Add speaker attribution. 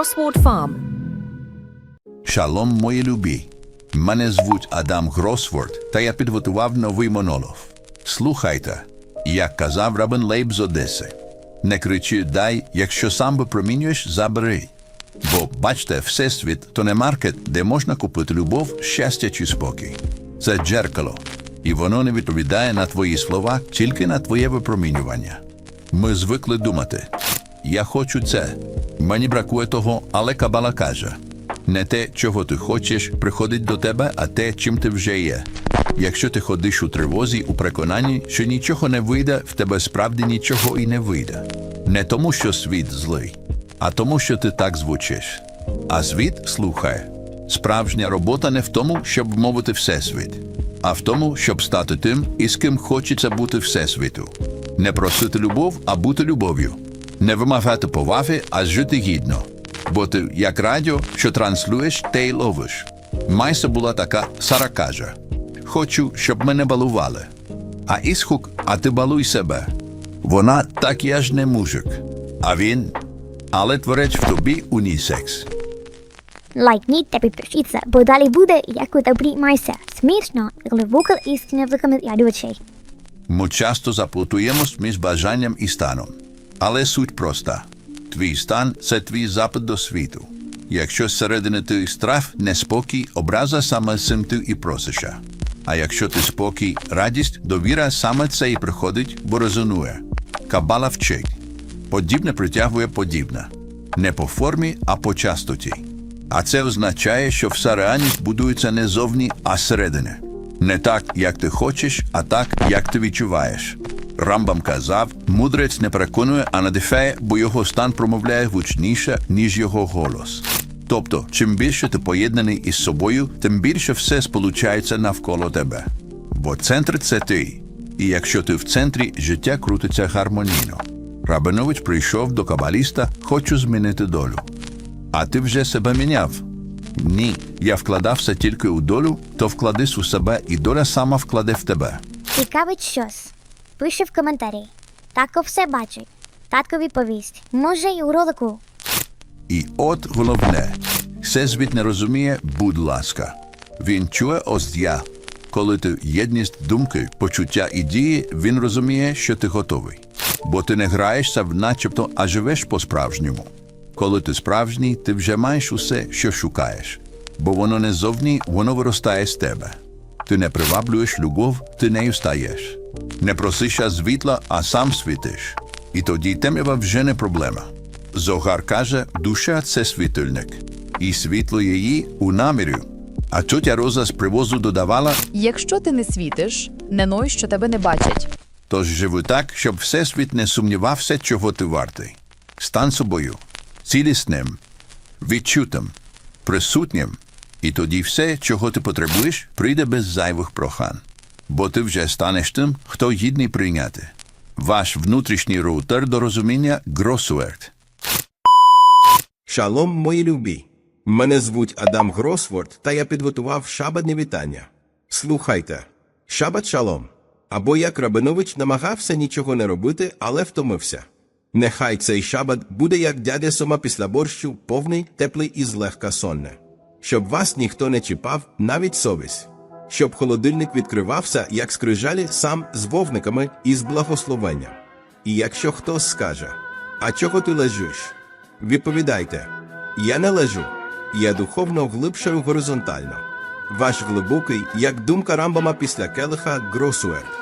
Speaker 1: Grossward Farm.
Speaker 2: Шалом, мої любі. Мене звуть Адам Гросворд, та я підготував новий монолог. Слухайте, як казав Рабин Лейб з Одеси. Не кричи дай, якщо сам випромінюєш, забери. Бо, бачте, всесвіт то не маркет, де можна купити любов, щастя чи спокій. Це джеркало, і воно не відповідає на твої слова, тільки на твоє випромінювання. Ми звикли думати: я хочу це, мені бракує того, але Кабала каже: не те, чого ти хочеш, приходить до тебе, а те, чим ти вже є. Якщо ти ходиш у тривозі, у переконанні, що нічого не вийде, в тебе справді нічого і не вийде. Не тому, що світ злий, а тому, що ти так звучиш. А світ слухає. Справжня робота не в тому, щоб мовити всесвіт, а в тому, щоб стати тим, із ким хочеться бути всесвіту. Не просити любов, а бути любов'ю. Не вимагати поваги, а жити гідно. Бо ти, як радіо, що транслюєш, те й ловиш. Майса була така, Сара каже: Хочу, щоб мене балували. А Ісхук, а ти балуй себе. Вона так я ж не мужик. А він, але творець в тобі унісекс.
Speaker 3: Лайкніть та підпишіться, бо далі буде, як у добрі майся. Смішно, глибока істина вихомить ядувачей.
Speaker 2: Ми часто заплутуємось між бажанням і станом. Але суть проста: твій стан це твій запит до світу. Якщо зсередини ти страх, неспокій, образа саме цим ти і просиш. А якщо ти спокій, радість, довіра саме це і приходить, бо резонує. Кабала вчить. Подібне притягує подібне. Не по формі, а по частоті. А це означає, що вся реальність будується не зовні, а зсередини. Не так, як ти хочеш, а так, як ти відчуваєш. Рамбам казав, мудрець не переконує, а надихає, бо його стан промовляє гучніше, ніж його голос. Тобто, чим більше ти поєднаний із собою, тим більше все сполучається навколо тебе. Бо центр це ти. І якщо ти в центрі, життя крутиться гармонійно. Рабинович прийшов до кабаліста, хочу змінити долю. А ти вже себе міняв? Ні, я вкладався тільки у долю, то вкладись у себе, і доля сама вкладе в тебе.
Speaker 3: Цікавить щось. Пише в коментарі. Татко все бачить. Татко відповість. Може, й у ролику.
Speaker 2: І от головне, всесвіт не розуміє, будь ласка. Він чує ось я. Коли ти єдність думки, почуття і дії, він розуміє, що ти готовий. Бо ти не граєшся в начебто, а живеш по-справжньому. Коли ти справжній, ти вже маєш усе, що шукаєш. Бо воно не зовні, воно виростає з тебе. Ти не приваблюєш любов, ти нею стаєш. Не просиш світла, а сам світиш. І тоді темрява вже не проблема. Зогар каже, душа це світильник, і світло її у намірі. А тетя Роза з привозу додавала,
Speaker 4: Якщо ти не світиш, не ной, що тебе не бачать.
Speaker 2: тож живи так, щоб всесвіт не сумнівався, чого ти вартий. Стань собою, цілісним, відчутим, присутнім, і тоді все, чого ти потребуєш, прийде без зайвих прохань. Бо ти вже станеш тим, хто гідний прийняти. Ваш внутрішній роутер до розуміння Гросуерт.
Speaker 5: Шалом, мої любі. Мене звуть Адам Гросворд, та я підготував шабатне вітання. Слухайте, шабат шалом. Або як Рабинович намагався нічого не робити, але втомився. Нехай цей шабат буде як дядя сома після борщу, повний, теплий і злегка сонне. Щоб вас ніхто не чіпав, навіть совість. Щоб холодильник відкривався, як скрижалі, сам з вовниками і з благословенням. І якщо хтось скаже, а чого ти лежиш? Відповідайте, я не лежу, я духовно глибшою горизонтально. Ваш глибокий, як думка Рамбама після келиха Гросуерт.